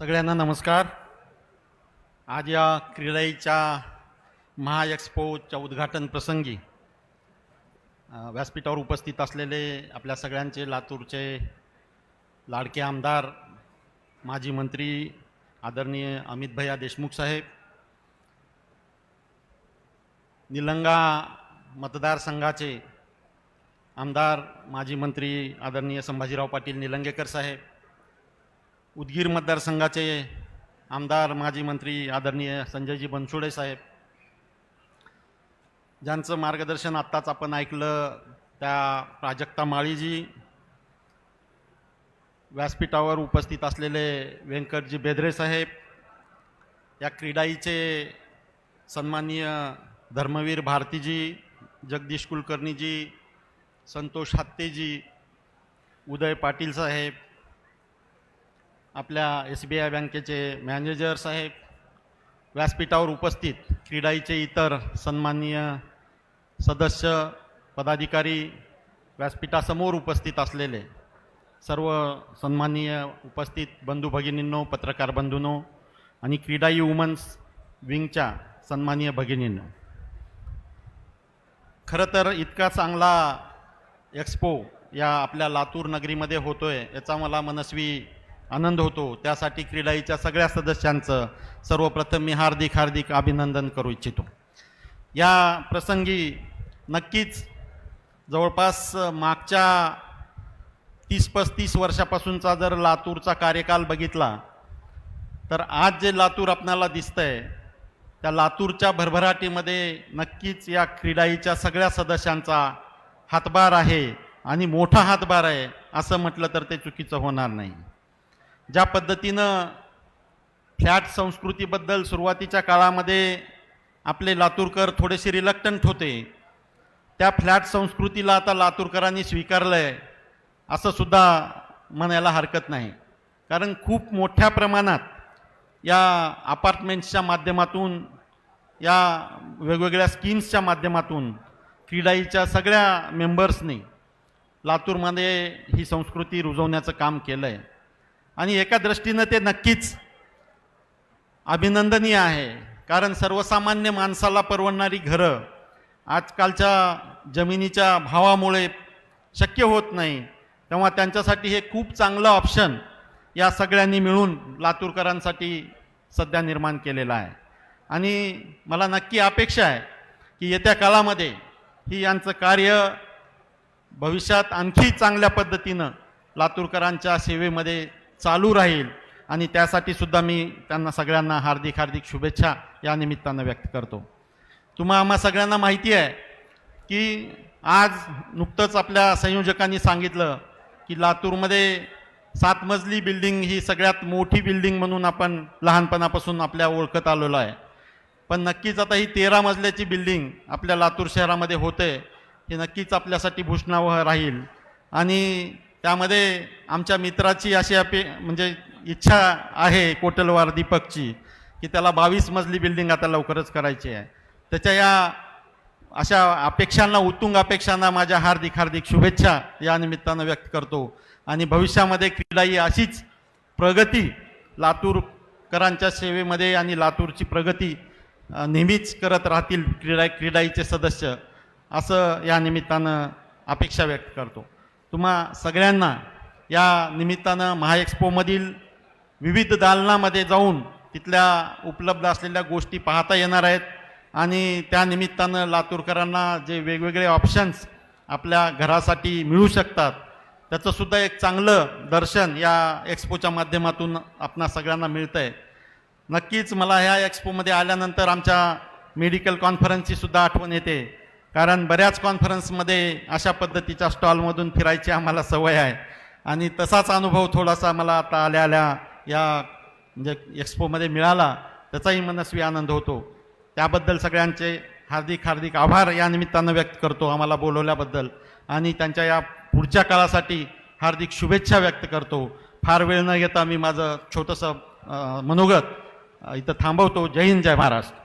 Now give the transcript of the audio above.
सगळ्यांना नमस्कार. आज या क्रीडाईच्या महाएक्सपोच्या उद्घाटन प्रसंगी व्यासपीठावर उपस्थित असलेले आपल्या सगळ्यांचे लातूरचे लाडके आमदार माजी मंत्री आदरणीय अमित भैया देशमुख साहेब निलंगा मतदारसंघाचे आमदार माजी मंत्री आदरणीय संभाजीराव पाटील निलंगेकर साहेब उदगीर मतदारसंघाचे आमदार माजी मंत्री आदरणीय संजयजी बनसोडे साहेब. ज्यांचं मार्गदर्शन आत्ताच आपण ऐकलं त्या प्राजक्ता माळीजी व्यासपीठावर उपस्थित असलेले व्यंकटजी बेदरे साहेब या क्रीडाईचे सन्माननीय धर्मवीर भारतीजी जगदीश कुलकर्णीजी संतोष हत्तेजी उदय पाटील साहेब आपल्या एस बी आय बँकेचे मॅनेजर साहेब व्यासपीठावर उपस्थित क्रीडाईचे इतर सन्माननीय सदस्य पदाधिकारी व्यासपीठासमोर उपस्थित असलेले सर्व सन्माननीय उपस्थित बंधू भगिनींनो पत्रकार बंधूंनो आणि क्रीडाई वुमन्स विंगच्या सन्माननीय भगिनींनो. खरं तर इतका चांगला एक्सपो या आपल्या लातूर नगरीमध्ये होतो आहे याचा मला मनस्वी आनंद होतो. त्यासाठी क्रीडाईच्या सगळ्या सदस्यांचं सर्वप्रथम मी हार्दिक हार्दिक अभिनंदन करू इच्छितो. या प्रसंगी नक्कीच जवळपास मागच्या तीस पस्तीस वर्षापासूनचा जर लातूरचा कार्यकाल बघितला तर आज जे लातूर आपणाला दिसतंय त्या लातूरच्या भरभराटीमध्ये नक्कीच या क्रीडाईच्या सगळ्या सदस्यांचा हातभार आहे आणि मोठा हातभार आहे असं म्हटलं तर ते चुकीचं होणार नाही. ज्या पद्धतीनं फ्लॅट संस्कृतीबद्दल सुरुवातीच्या काळामध्ये आपले लातूरकर थोडेसे रिलक्टंट होते त्या फ्लॅट संस्कृतीला आता लातूरकरांनी स्वीकारलं आहे असंसुद्धा म्हणायला हरकत नाही. कारण खूप मोठ्या प्रमाणात या अपार्टमेंट्सच्या माध्यमातून या वेगवेगळ्या स्कीम्सच्या माध्यमातून क्रीडाईच्या सगळ्या मेंबर्सनी लातूरमध्ये ही संस्कृती रुजवण्याचं काम केलं आहे आणि एका दृष्टीनं ते नक्कीच अभिनंदनीय आहे. कारण सर्वसामान्य माणसाला परवडणारी घरं आजकालच्या जमिनीच्या भावामुळे शक्य होत नाही. तेव्हा त्यांच्यासाठी हे खूप चांगलं ऑप्शन या सगळ्यांनी मिळून लातूरकरांसाठी सध्या निर्माण केलेलं आहे. आणि मला नक्की अपेक्षा आहे की येत्या काळामध्ये ही यांचं कार्य भविष्यात आणखी चांगल्या पद्धतीनं लातूरकरांच्या सेवेमध्ये चालू राहील. आणि त्यासाठी सुद्धा मी त्यांना सगळ्यांना हार्दिक हार्दिक शुभेच्छा या निमित्तानं व्यक्त करतो. तुम्हा आम्हा सगळ्यांना माहिती आहे की आज नुकतंच आपल्या संयोजकांनी सांगितलं की लातूरमध्ये सात मजली बिल्डिंग ही सगळ्यात मोठी बिल्डिंग म्हणून आपण लहानपणापासून आपल्या ओळखत आलेलो आहे. पण नक्कीच आता ही तेरा मजल्याची बिल्डिंग आपल्या लातूर शहरामध्ये होते हे नक्कीच आपल्यासाठी भूषणावह राहील. आणि त्यामध्ये आमच्या मित्राची अशी अपे म्हणजे इच्छा आहे कोटलवार दीपकची की त्याला बावीस मजली बिल्डिंग आता लवकरच करायची आहे. त्याच्या या अशा अपेक्षांना उत्तुंग अपेक्षांना माझ्या हार्दिक हार्दिक शुभेच्छा या निमित्तानं व्यक्त करतो. आणि भविष्यामध्ये क्रीडा ही अशीच प्रगती लातूरकरांच्या सेवेमध्ये आणि लातूरची प्रगती नेहमीच करत राहतील क्रीडा क्रीडाईचे सदस्य असं या निमित्तानं अपेक्षा व्यक्त करतो. तुम्हा सगळ्यांना या निमित्तानं महाएक्स्पोमधील विविध दालनामध्ये जाऊन तिथल्या उपलब्ध असलेल्या गोष्टी पाहता येणार आहेत. आणि त्या निमित्तानं लातूरकरांना जे वेगवेगळे ऑप्शन्स आपल्या घरासाठी मिळू शकतात त्याचंसुद्धा एक चांगलं दर्शन या एक्सपोच्या माध्यमातून आपणा सगळ्यांना मिळतं आहे नक्कीच मला ह्या एक्सपोमध्ये आल्यानंतर आमच्या मेडिकल कॉन्फरन्सची सुद्धा आठवण येते. कारण बऱ्याच कॉन्फरन्समध्ये अशा पद्धतीच्या स्टॉलमधून फिरायची आम्हाला सवय आहे. आणि तसाच अनुभव थोडासा मला आता आल्या आल्या या म्हणजे एक्सपोमध्ये मिळाला त्याचाही मनस्वी आनंद होतो. त्याबद्दल सगळ्यांचे हार्दिक हार्दिक आभार या निमित्तानं व्यक्त करतो आम्हाला बोलवल्याबद्दल. आणि त्यांच्या या पुढच्या काळासाठी हार्दिक शुभेच्छा व्यक्त करतो. फार वेळ न घेता मी माझं छोटंसं मनोगत इथं थांबवतो. जय हिंद जय महाराष्ट्र.